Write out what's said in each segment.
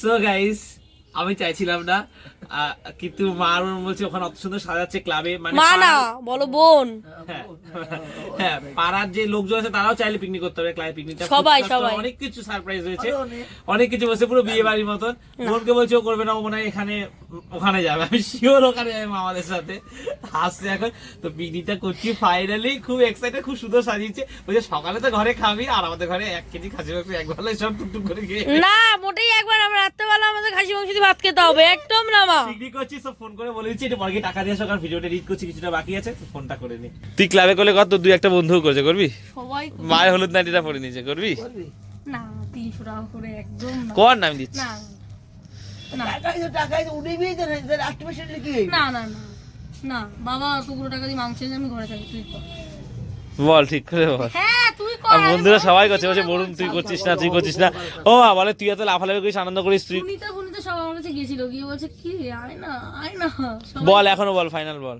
So guys আমি চাইছিলাম না কিন্তু মা আর বলছে ওখানে অত সুন্দর সাজাচ্ছে ক্লাবে মানে মা না বলো বোন। হ্যাঁ, হ্যাঁ পাড়ার যে লোকজন আছে তারাও চাইলে পিকনিক করতে হবে ক্লাবে পিকনিকটা সবাই, সবাই। অনেক কিছু সারপ্রাইজ হয়েছে অনেক। কিছু বসে পুরো বিয়ে বাড়ির মতন। বোনকে বলছে ও করবে না ও মনে হয় এখানে ওখানে যাবে। আমি শিওর ওখানে যাবে মামাদের সাথে। হাসছে এখন। তো পিকনিকটা করছি ফাইনালি খুব এক্সাইটেড খুব সুন্দর সাজিয়েছে। বলছে সকালে তো ঘরে খাবি আর আমাদের ঘরে এক কেজি খাসি মাংস এক বেলায় সব টুকটুক করে খেয়ে না মোটেই একবার আমরা রাত্রেবেলা আমাদের খাসি মাংস ভাত খেতে হবে একদম না মা। করছি সব ফোন করে বলে দিচ্ছি একটু পরে টাকা দিয়ে কারণ ভিডিওটা এডিট করছি কিছুটা বাকি আছে ফোনটা করে নি। তুই ক্লাবে করলে কত দুই একটা বন্ধু করেছে করবি? সবাই মায়ের হলুদ নাইটিটা পরে নিয়েছে করবি? না তিনশো টাকা করে একদম না। কর বল ঠিক করে বল। হ্যাঁ বন্ধুরা সবাই করছে বলছে বলুন তুই করছিস না তুই করছিস না। ও বলে তুই এত লাফালাফি করিস আনন্দ করিস তুই সব আমার কাছে গেছিল গিয়ে বলছে কি আয় না আয় না বল এখনও বল ফাইনাল বল।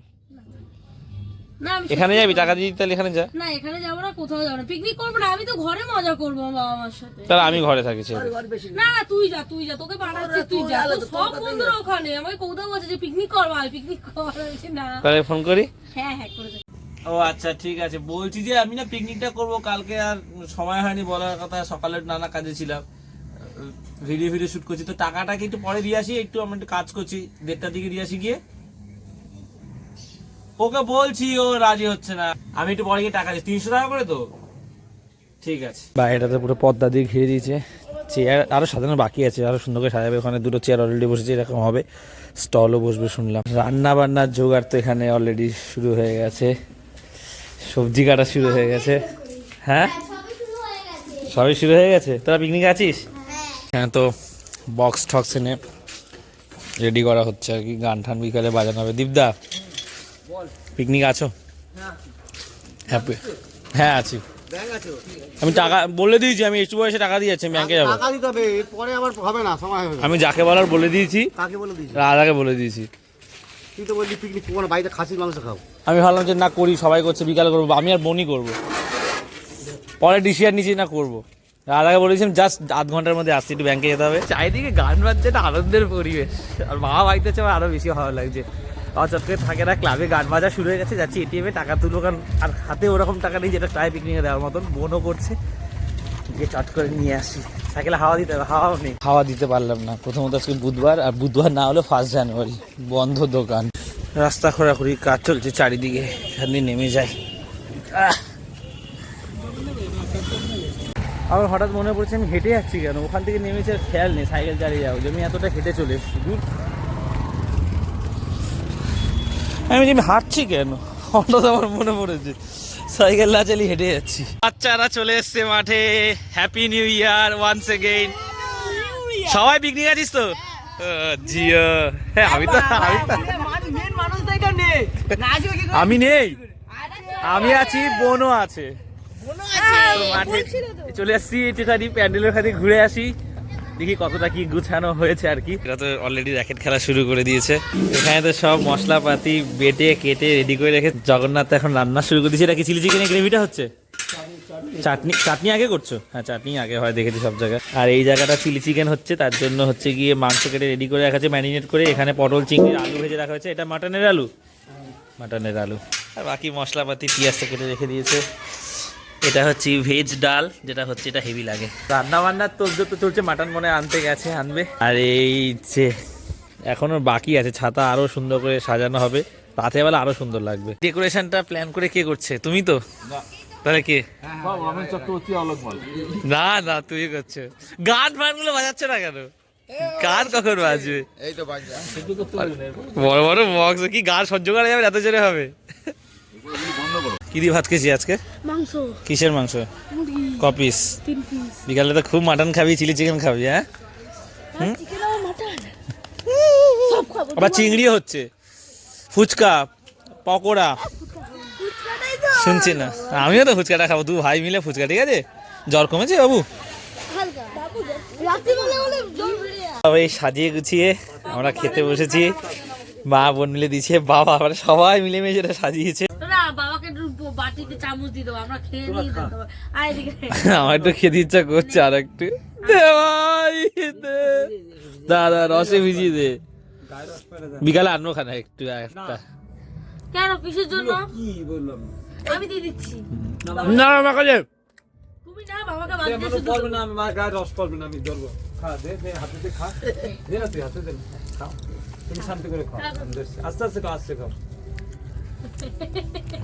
না আমি এখানে যাবি? টাকা দিয়ে তাহলে এখানে যা। না এখানে যাব না কোথাও যাব না। পিকনিক করব না আমি তো ঘরে মজা করব বাবা মার সাথে। তাহলে আমি ঘরে থাকি ছেড়ে না না তুই যা তুই যা তোকে পাঠাচ্ছি তুই যা। সব বন্ধুরা ওখানে। আমাকে কোথাও বলছে যে পিকনিক করব পিকনিক কর। আমি বলছি, না। তাহলে ফোন করি? হ্যাঁ হ্যাঁ করে ও আচ্ছা ঠিক আছে। বলছি যে আমি না পিকনিকটা করব কালকে আর সময় হয়নি বলার কথা সকালে নানা কাজে ছিলাম। ভিডিও ভিডিও শুট করছি। তো টাকাটাকে একটু পরে দিয়ে আসি একটু আমি একটু কাজ করছি দেড়টার দিকে দিয়ে আসি গিয়ে। ওকে বলছি ও রাজি হচ্ছে না। আমি একটু পরে গিয়ে টাকা দিচ্ছি। তিনশো টাকা করে তো? ঠিক আছে। বাইরেটাতে পুরো পর্দা দিয়ে ঘিরে দিয়েছে। চেয়ার আরও সাজানো বাকি আছে আরও সুন্দর করে সাজাবে। ওখানে দুটো চেয়ার অলরেডি বসেছে এরকম হবে। স্টলও বসবে শুনলাম। রান্না বান্নার জোগাড় তো এখানে অলরেডি শুরু হয়ে গেছে। সবজি কাটা শুরু হয়ে গেছে। হ্যাঁ? সবই শুরু হয়ে গেছে। তোরা পিকনিক আছিস? হ্যাঁ তো বক্স ঠক্স এনে রেডি করা হচ্ছে আর কি। গান ঠান বিকালে বাজানো হবে। দীপদা পিকনিক আছো? হ্যাঁ হ্যাঁ আছি। আমি টাকা বলে দিয়েছি আমি একটু বয়সে টাকা দিয়েছি আমি ব্যাংকে যাব। পরে আবার হবে না সময় হবে আমি যাকে বলার বলে দিয়েছি। কাকে বলে দিয়েছি? রাজাকে বলে দিয়েছি। তুই তো বললি পিকনিক করব না বাড়িতে খাসির মাংস খাও। আমি ভাবলাম যে না করি সবাই করছে বিকালে করব আমি আর বনি করব। পরে ডিসিয়ার নিচে না করব। রাজাকে বলেছিলাম জাস্ট আধ ঘণ্টার মধ্যে আসছি একটু ব্যাংকে যেতে হবে। চারিদিকে গান বাজছে একটা আনন্দের পরিবেশ। আর বাবা বাড়িতে আছে আমার আরও বেশি ভালো লাগছে। আর চটকে থাকে না ক্লাবে গান বাজা শুরু হয়ে গেছে যাচ্ছি এটিএমে টাকা তুলবো কারণ আর হাতে ওরকম টাকা নেই যেটা ক্লাবে পিকনিকে দেওয়ার মতন। বোনও করছে গিয়ে চট করে নিয়ে আসি। সাইকেলে হাওয়া দিতে হবে হাওয়াও নেই। হাওয়া দিতে পারলাম না। প্রথমত আজকে বুধবার আর বুধবার না হলে ফার্স্ট জানুয়ারি বন্ধ দোকান। রাস্তা খোরাখুরি কাজ চলছে চারিদিকে এখান দিয়ে নেমে যায় আমার হঠাৎ মনে পড়ছে আমি হেঁটে যাচ্ছি কেন? ওখান থেকে নেমেছে আর খেয়াল নেই সাইকেল চালিয়ে যাব। যে আমি এতটা হেঁটে চলে এসেছি দূর। আমি যে আমি হাঁটছি কেন? হঠাৎ আমার মনে পড়েছে সাইকেল না চালিয়ে হেঁটে যাচ্ছি। বাচ্চারা চলে এসছে মাঠে। Happy new year once again সবাই পিকনিক আছিস তো? জিও। হ্যাঁ আমি তো আমি আমি নেই। আমি আছি বোনও আছে। চলে আসছি একটুখানি প্যান্ডেলের খানি ঘুরে আসি। দেখি কতটা কি গুছানো হয়েছে আর কি। এটা তো অলরেডি র্যাকেট খেলা শুরু করে দিয়েছে। এখানে তো সব মশলাপাতি বেটে কেটে রেডি করে রেখে জগন্নাথ এখন রান্না শুরু করে দিয়েছে। এটা কি চিলি চিকেনের গ্রেভিটা হচ্ছে? চাটনি চাটনি আগে করছ? হ্যাঁ চাটনি আগে হয় দেখেছি সব জায়গায়। আর এই জায়গাটা চিলি চিকেন হচ্ছে তার জন্য হচ্ছে গিয়ে মাংস কেটে রেডি করে রাখা আছে ম্যারিনেট করে। এখানে পটল চিংড়ি আলু ভেজে রাখা হয়েছে। এটা মাটনের আলু? মাটনের আলু। আর বাকি মশলাপাতি পেঁয়াজটা কেটে রেখে দিয়েছে। এটা হচ্ছে ভেজ ডাল যেটা হচ্ছে এটা হেভি লাগে। রান্না বান্নার তোর তো চলছে মাটন মনে আনতে গেছে আনবে। আর এই যে এখনও বাকি আছে ছাতা আরও সুন্দর করে সাজানো হবে। রাতের বেলা আরও সুন্দর লাগবে। ডেকোরেশনটা প্ল্যান করে কে করছে? তুমি তো? তাহলে কে? না না তুই করছ। গান ফানগুলো বাজাচ্ছে না কেন? গান কখন বাজবে? এই তো বাজা বড় বড় বক্স কি গান সহ্য করা যাবে এত জোরে হবে। কি দিয়ে ভাত খেয়েছি আজকে? মাংস। কিসের মাংস? কপিস পিস বিকালে তো খুব মাটন খাবি চিলি চিকেন খাবি হ্যাঁ? আবার চিংড়িও হচ্ছে। ফুচকা পকোড়া। শুনছি না। আমিও তো ফুচকাটা খাব দু ভাই মিলে ফুচকা ঠিক আছে? জ্বর কমেছে বাবু? সবাই সাজিয়ে গুছিয়ে আমরা খেতে বসেছি। মা বোন মিলে দিয়েছে বাবা আবার সবাই মিলে মিলে সাজিয়েছে না বাবাকে একটু বাটিতে চামচ দিয়ে দেবো আমরা খেয়ে নিয়ে দেবো আয় এদিকে। আমার একটু খেতে ইচ্ছা করছে আর একটু ভাই, দে। দাদা রসে ভিজিয়ে দে। বিকালে আনো খানা একটু একটা। কেন কিসের জন্য? কি বললাম? আমি দিয়ে দিচ্ছি। না না কাজে তুমি না বাবাকে বাদ দিয়ে শুধু পড়বে না আমি মার গায়ে রস পড়বে না আমি ধরবো। খা দে দে হাতে দে খা। দে না তুই হাতে দে। খাও তুমি শান্তি করে খাও আস্তে আস্তে খাও আস্তে খাও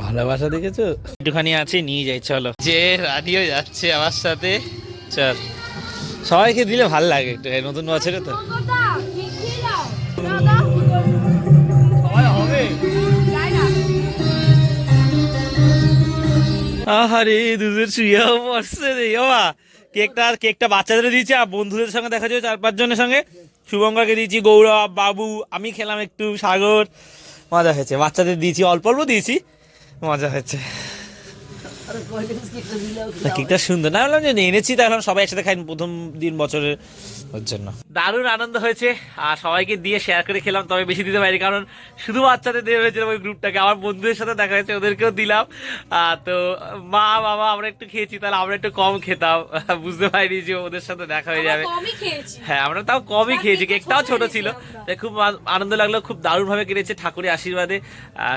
ভালোবাসা দেখেছ? একটুখানি আছে নিয়ে যাই চলো। যে রানিও যাচ্ছে আমার সাথে চল। সবাইকে দিলে ভালো লাগে একটু নতুন বছরে তো। আহারে দুধের শুয়েও পড়ছে রে বাবা কেকটা কেকটা বাচ্চাদের দিয়েছি আর বন্ধুদের সঙ্গে দেখা যাবে চার পাঁচ জনের সঙ্গে। শুভঙ্করকে দিয়েছি গৌরব বাবু আমি খেলাম একটু সাগর। মজা হয়েছে। বাচ্চাদের দিয়েছি অল্প অল্প দিয়েছি মজা হয়েছে। না, কেকটা সুন্দর। না বললাম যে এনেছি তাহলে সবাই একসাথে খাই প্রথম দিন বছরের ওর জন্য। দারুণ আনন্দ হয়েছে আর সবাইকে দিয়ে শেয়ার করে খেলাম তবে বেশি দিতে পারি কারণ শুধু বাচ্চাদের দিয়ে হয়েছিলাম ওই গ্রুপটাকে আমার বন্ধুদের সাথে দেখা হয়েছে ওদেরকেও দিলাম। তো মা বাবা আমরা একটু খেয়েছি তাহলে আমরা একটু কম খেতাম। বুঝতে পারিনি যে ওদের সাথে দেখা হয়ে যাবে। আমরা কমই খেয়েছি। হ্যাঁ আমরা তাও কমই খেয়েছি কেকটাও ছোট ছিল। খুব আনন্দ লাগল খুব দারুণ ভাবে কেটেছে ঠাকুরের আশীর্বাদে।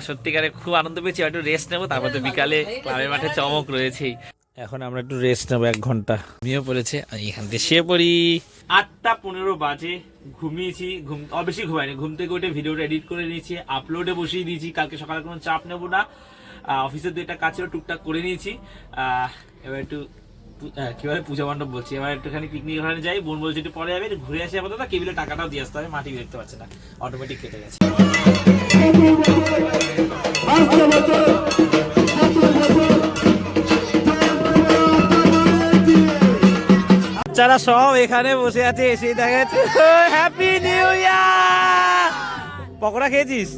সত্যিকারে খুব আনন্দ পেয়েছি একটু রেস্ট নেব তারপর তো বিকালে ক্লাবের মাঠে চমক রয়েছেই এখন আমরা একটু রেস্ট নেব এক ঘণ্টা। ঘুমিয়ে পড়েছে এখান থেকে শুয়ে পড়ি। আটটা পনেরো বাজে ঘুমিয়েছি ঘুম অ, বেশি ঘুমাইনি ঘুম থেকে উঠে ভিডিওটা এডিট করে নিয়েছি আপলোডে বসিয়ে দিয়েছি কালকে সকালে কোনো চাপ নেব না। অফিসের দু একটা কাজ টুকটাক করে নিয়েছি। আহ, এবার একটু পু- কি বলে পূজা মণ্ডপ বলছি এবার একটুখানি পিকনিক ওখানে যাই বোন বলছি একটু পরে যাবে একটু ঘুরে আসি আপাতত কেবিলে টাকাটাও দিয়ে আসতে হবে মাটি দেখতে পাচ্ছে না অটোমেটিক কেটে গেছে। বাচ্চারা সব এখানে বসে আছে এসে দেখা যাচ্ছে হ্যাপি নিউ ইয়ার পকোড়া খেয়েছিস?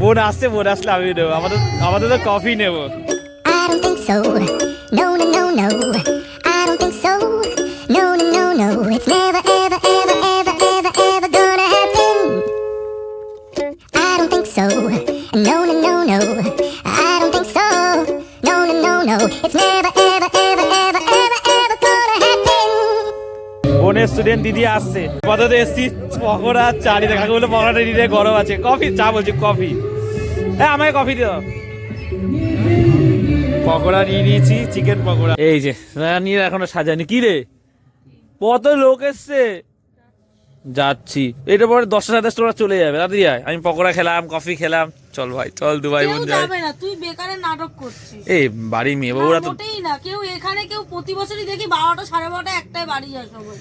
বোন আসছে বোন আসলে আমি নেব। আমাদের আমাদের তো কফি নেব. No, no, no, no. I don't think so. No, no, no, no. It's never, student দিদি আসছে। আপাতত এসছি পকোড়া চারি দেখা বলে পকোড়াটা নিতে গরম আছে। কফি চা বলছি কফি। হ্যাঁ আমাকে কফি দিও। পকোড়া নিয়ে নিয়েছি চিকেন পকোড়া। এই যে নিয়ে এখনও সাজানি। কি রে? কত লোক এসছে। যাচ্ছি। এটা পরে দশটা সাথে তোরা চলে যাবে। তাড়াতাড়ি আয়। আমি পকোড়া খেলাম কফি খেলাম। চল ভাই চল দুবাই কেউ বোন যাই না তুই বেকারে নাটক করছিস। এই বাড়ি মেয়ে বউরা তো না। কেউ এখানে কেউ প্রতি বছরই দেখি বারোটা সাড়ে বারোটা একটাই বাড়ি যায় সবাই।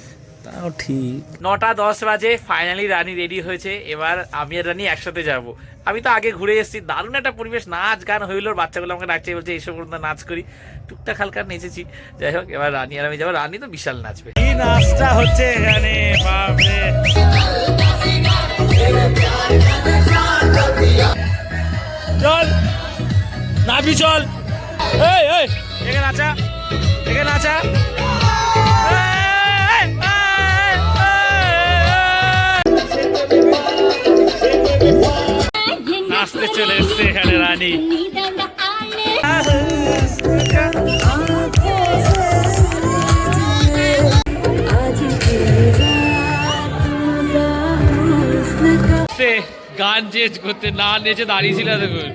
তাও ঠিক। নটা দশ বাজে ফাইনালি রানী রেডি হয়েছে। এবার আমি আর রানী একসাথে যাব। আমি তো আগে ঘুরে এসেছি। দারুণ একটা পরিবেশ নাচ গান হইল। বাচ্চাগুলো আমাকে ডাকছে বলছে এইসব করুন নাচ করি। টুকটাক হালকা নেচেছি। যাই হোক এবার রানী আর আমি যাব। রানী তো বিশাল নাচবে। কি নাচটা হচ্ছে এখানে বাপরে। চল নাচবি চল। এই এই এখানে নাচা এখানে নাচা চলে এসছে এখানে রানী। গান চেঞ্জ করতে না নেচে দাঁড়িয়েছিল দেখুন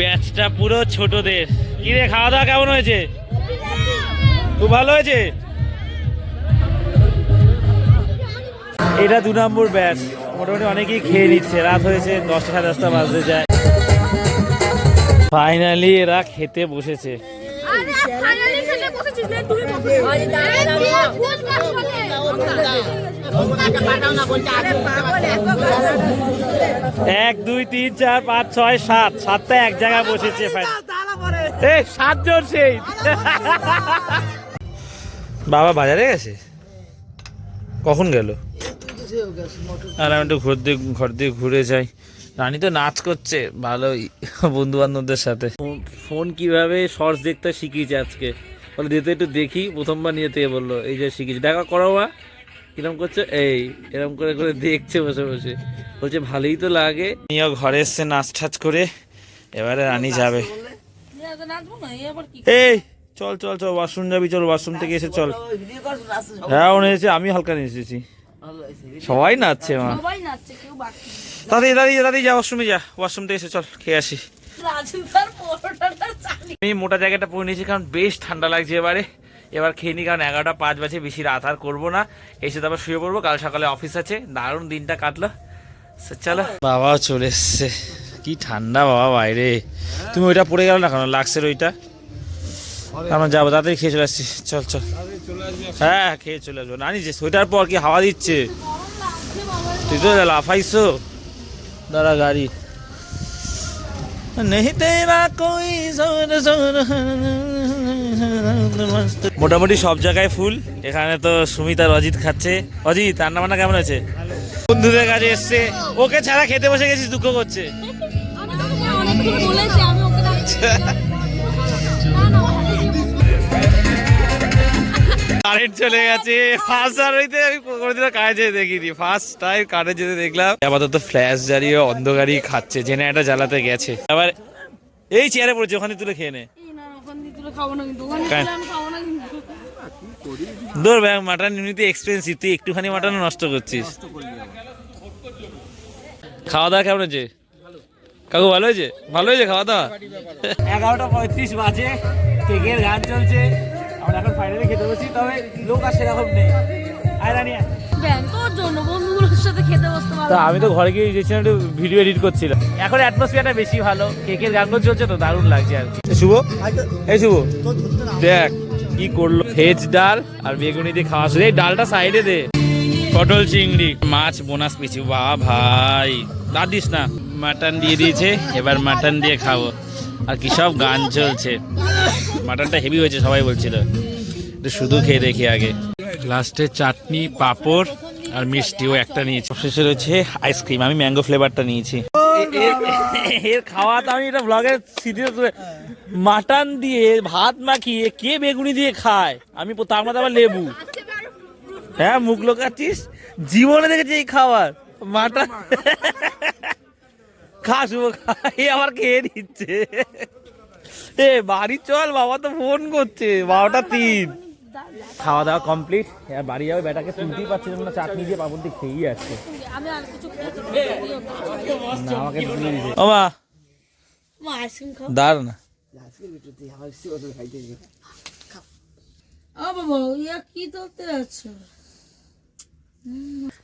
ব্যাচটা পুরো ছোটদের। কি রে খাওয়া দাওয়া কেমন হয়েছে? খুব ভালো হয়েছে? এটা দু নম্বর ব্যাচ। মোটামুটি অনেকেই খেয়ে নিচ্ছে। রাত হয়েছে দশটা সাড়ে দশটা বাজতে যায়। ফাইনালি এরা খেতে বসেছে। ফাইনালি এক দুই তিন চার পাঁচ ছয় সাত। সাতটা এক জায়গায় বসেছে এই সাতজন সেই। বাবা বাজারে গেছে? কখন গেল? আর আমি একটু ঘর দিয়ে ঘর দিয়ে ঘুরে যাই। রানী তো নাচ করছে ভালোই বন্ধু বান্ধবদের সাথে। ফোন- কীভাবে শর্টস দেখতে শিখিয়েছে আজকে? বলে দিতে একটু দেখি প্রথমবার নিয়ে থেকে বলল এই যে শিখিয়েছি। দেখা করো মা কিরম করছ? এই এরম করে করে দেখছে বসে বসে। বলছে ভালোই তো লাগে। আমিও ঘরে এসছে নাচ ঠাচ করে এবারে রানী যাবে। এই চল চল চল ওয়াশরুম যাবি চল ওয়াশরুম থেকে এসে চল। হ্যাঁ ও এসেছে আমি হালকা নিয়ে এসেছি। সবাই নাচছে মা। সবাই নাচছে কেউ দাদি দাদি দাদি যা ওয়াশরুমে যা ওয়াশরুম থেকে এসে চল খেয়ে আসি। আমি মোটা জায়গাটা পরে নিয়েছি কারণ বেশ ঠান্ডা লাগছে এবারে। এবার খেয়ে নি কারণ এগারোটা পাঁচ বাজে বেশি রাত আর করব না। এসে তারপর শুয়ে পড়ব কাল সকালে অফিস আছে দারুণ দিনটা কাটলো। চলো। বাবা চলে এসছে। কি ঠান্ডা বাবা বাইরে তুমি ওইটা পড়ে গেল না কেন? লাগছে ওইটা। আমরা যাব, তাড়াতাড়ি খেয়ে চলে আসছি। চল চল। হ্যাঁ খেয়ে চলে আসব। না নিজে সোয়েটার পর কি হাওয়া দিচ্ছে? তুই তো লাফাইছো। দাঁড়া, গাড়ি। মোটামুটি সব জায়গায় ফুল। এখানে তো সুমিত আর অজিত খাচ্ছে। অজিত রান্না বান্না কেমন আছে বন্ধুদের কাছে এসছে। ওকে ছাড়া খেতে বসে গেছিস, দুঃখ করছে। বলেছি আমি ওকে ডাকছি না না কারেন্ট চলে গেছে। ফার্স্ট আমি কারে যেতে দেখিনি। ফার্স্ট টাইম কারে যেতে দেখলাম। আপাতত ফ্ল্যাশ জ্বালিয়ে অন্ধকারই খাচ্ছে। জেনারেটর জ্বালাতে গেছে। আবার এই চেয়ারে পড়েছে ওখানে তুলে খেয়ে নে। দূর ব্যাগ মাটন এমনিতে এক্সপেন্সিভ তুই একটুখানি মাটন নষ্ট করছিস। খাওয়া দাওয়া কেমন হয়েছে? কাকু ভালো হয়েছে? ভালো হয়েছে খাওয়া দাওয়া? এগারোটা পঁয়ত্রিশ বাজে কেকের গান চলছে। আমরা এখন ফাইনালি খেতে বসি তবে লোক আর সেরকম নেই। আয় আমি তো ঘরে গিয়ে গেছিলাম একটু ভিডিও এডিট করছিলাম। এখন অ্যাটমসফিয়ারটা বেশি ভালো কেকের গান চলছে তো দারুণ লাগছে আর কি। শুভ? এই শুভ? দেখ কি করল? ভেজ ডাল আর বেগুনি দিয়ে খাওয়া শুধু এই ডালটা সাইডে দে। পটল চিংড়ি মাছ বোনাস পিছু। বা ভাই। তা দিস না। মাটন দিয়ে দিয়েছে, এবার মাটন দিয়ে খাব। আর কি, সব গান চলছে। মাটনটা হেভি হয়েছে, সবাই বলছিল। শুধু খেয়ে দেখি আগে। লাস্টে চাটনি, পাঁপড় আর মিষ্টিও একটা নিয়েছি। শেষে রয়েছে আইসক্রিম আমি ম্যাঙ্গো ফ্লেভারটা নিয়েছি। এর খাওয়া তো আমি এটা ব্লগের তুলে মাটন দিয়ে ভাত মাখিয়ে কে বেগুনি দিয়ে খায়? আমি তার মধ্যে আবার লেবু। হ্যাঁ মুখ লোকাচ্ছিস? জীবনে দেখেছি এই খাবার। মাটন খা শুভ খা এ আবার খেয়ে দিচ্ছে। এ বাড়ি চল বাবা তো ফোন করছে। বারোটা তিন। খাওয়া দাওয়া কমপ্লিট এবার বাড়ি যাবে বেটাকে তুলতেই পারছে না চাটনি দিয়ে পাপড় দিয়ে খেয়েই যাচ্ছে আমি আর কিছু খেতে না আমাকে খাও। দাঁড় না। বাবা ইয়া কি করতে যাচ্ছ?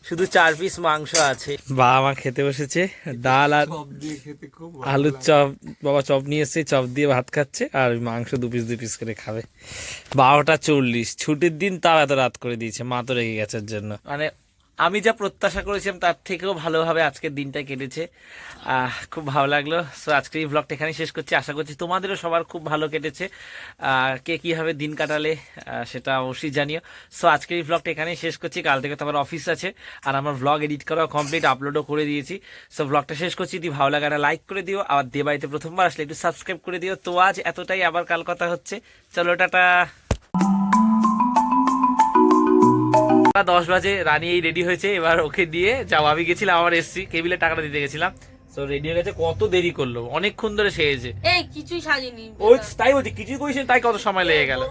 শুধু চার পিস মাংস আছে। বাবা মা খেতে বসেছে ডাল আর আলুর চপ বাবা চপ নিয়ে এসছে চপ দিয়ে ভাত খাচ্ছে আর মাংস দু পিস দু পিস করে খাবে। বারোটা চল্লিশ ছুটির দিন তাও এত রাত করে দিয়েছে মা তো রেগে গেছে জন্য। মানে আমি যা প্রত্যাশা করেছিলাম তার থেকেও ভালোভাবে আজকের দিনটা কেটেছে। খুব ভালো লাগল। সো আজকের এই ব্লগটা এখানে শেষ করছি। আশা করছি তোমাদেরও সবার খুব ভালো কেটেছে। কে কীভাবে দিন কাটালে সেটা অবশ্যই জানিও। সো আজকের এই ব্লগটা এখানেই শেষ করছি। কাল থেকে তো আমার অফিস আছে। আর আমার ব্লগ এডিট করা কমপ্লিট আপলোডও করে দিয়েছি। সো ব্লগটা শেষ করছি। যদি ভালো লাগে লাইক করে দিও। আর দিয়ে বাড়িতে প্রথমবার আসলে একটু সাবস্ক্রাইব করে দিও। তো আজ এতটাই। আবার কাল কথা হচ্ছে। চলো, টাটা! দশ বাজে রানী এই রেডি হয়েছে এবার ওকে দিয়ে যাও আমি গেছিলাম আমার এসছি কেবিলে টাকাটা দিতে গেছিলাম। তো রেডি হয়ে গেছে কত দেরি করল অনেকক্ষণ ধরে সেজেছে এই কিছুই সাজিনি। ওই তাই বলছি কিছুই করিস তাই কত সময় লেগে গেল।